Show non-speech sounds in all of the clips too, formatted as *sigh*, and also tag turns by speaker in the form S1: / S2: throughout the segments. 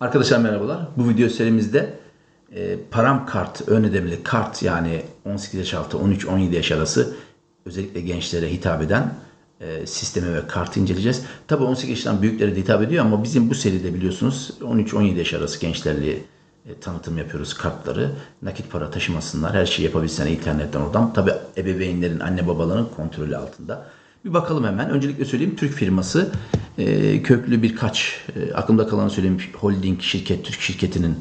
S1: Arkadaşlar merhabalar. Bu video serimizde e, param kart, ön ödemeli kart yani 18 yaş altı, 13-17 yaş arası özellikle gençlere hitap eden e, sistemi ve kartı inceleyeceğiz. Tabi 18 yaştan büyüklere de hitap ediyor ama bizim bu seride biliyorsunuz 13-17 yaş arası gençlerle e, tanıtım yapıyoruz kartları. Nakit para taşımasınlar, her şeyi yapabilsinler internetten oradan. Tabi ebeveynlerin, anne babaların kontrolü altında. Bir bakalım hemen. Öncelikle söyleyeyim Türk firması e, köklü birkaç e, aklımda kalanı söyleyeyim holding şirket Türk şirketinin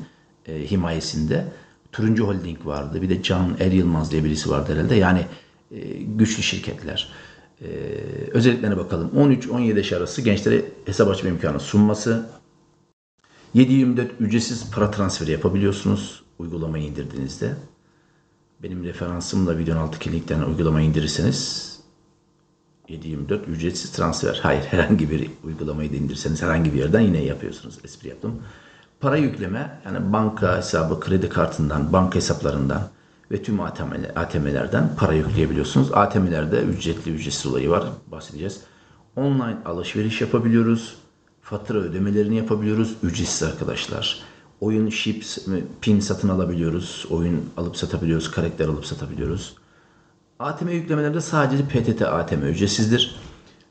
S1: e, himayesinde. Turuncu Holding vardı. Bir de Can Er Yılmaz diye birisi vardı herhalde. Yani e, güçlü şirketler. E, özelliklerine bakalım. 13-17 yaş arası gençlere hesap açma imkanı sunması. 7-24 ücretsiz para transferi yapabiliyorsunuz uygulamayı indirdiğinizde. Benim referansımla videonun alttaki linkten uygulamayı indirirseniz 7-24 ücretsiz transfer. Hayır *laughs* herhangi bir uygulamayı da indirseniz herhangi bir yerden yine yapıyorsunuz. Espri yaptım. Para yükleme yani banka hesabı, kredi kartından, banka hesaplarından ve tüm ATM'ler, ATM'lerden para yükleyebiliyorsunuz. ATM'lerde ücretli ücretsiz olayı var. Bahsedeceğiz. Online alışveriş yapabiliyoruz. Fatura ödemelerini yapabiliyoruz. Ücretsiz arkadaşlar. Oyun chips, pin satın alabiliyoruz. Oyun alıp satabiliyoruz. Karakter alıp satabiliyoruz. ATM yüklemelerde sadece PTT ATM ücretsizdir.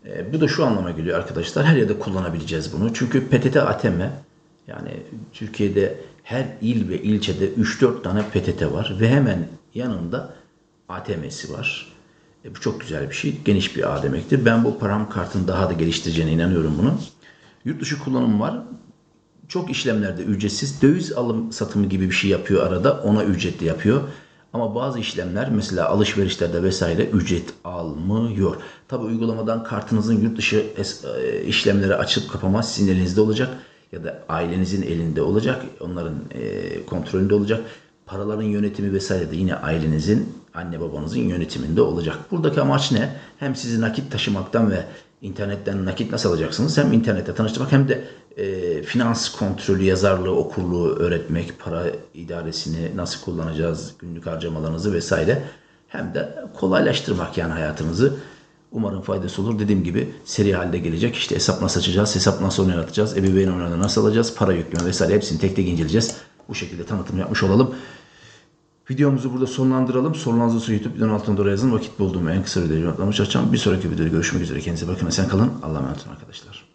S1: E, bu da şu anlama geliyor arkadaşlar. Her yerde kullanabileceğiz bunu. Çünkü PTT ATM yani Türkiye'de her il ve ilçede 3-4 tane PTT var ve hemen yanında ATM'si var. E, bu çok güzel bir şey. Geniş bir ağ demektir. Ben bu param kartın daha da geliştireceğine inanıyorum bunu. Yurt dışı kullanım var. Çok işlemlerde ücretsiz. Döviz alım satımı gibi bir şey yapıyor arada. Ona ücretli yapıyor. Ama bazı işlemler mesela alışverişlerde vesaire ücret almıyor. Tabi uygulamadan kartınızın yurt dışı e, işlemleri açıp kapama sizin elinizde olacak ya da ailenizin elinde olacak. Onların e, kontrolünde olacak. Paraların yönetimi vesaire de yine ailenizin, anne babanızın yönetiminde olacak. Buradaki amaç ne? Hem sizi nakit taşımaktan ve internetten nakit nasıl alacaksınız? Hem internette tanıştırmak hem de e, finans kontrolü, yazarlığı, okurluğu öğretmek, para idaresini nasıl kullanacağız, günlük harcamalarınızı vesaire. Hem de kolaylaştırmak yani hayatınızı. Umarım faydası olur. Dediğim gibi seri halde gelecek. İşte hesap nasıl açacağız, hesap nasıl oynatacağız, ebeveyn oyunlarını nasıl alacağız, para yükleme vesaire hepsini tek tek inceleyeceğiz. Bu şekilde tanıtım yapmış olalım. Videomuzu burada sonlandıralım. Sorularınızı olursa YouTube videonun altına doğru yazın. Vakit bulduğum en kısa videoyu atlamış açacağım. Bir sonraki videoda görüşmek üzere. Kendinize bakın. Sen kalın. Allah'a emanet olun arkadaşlar.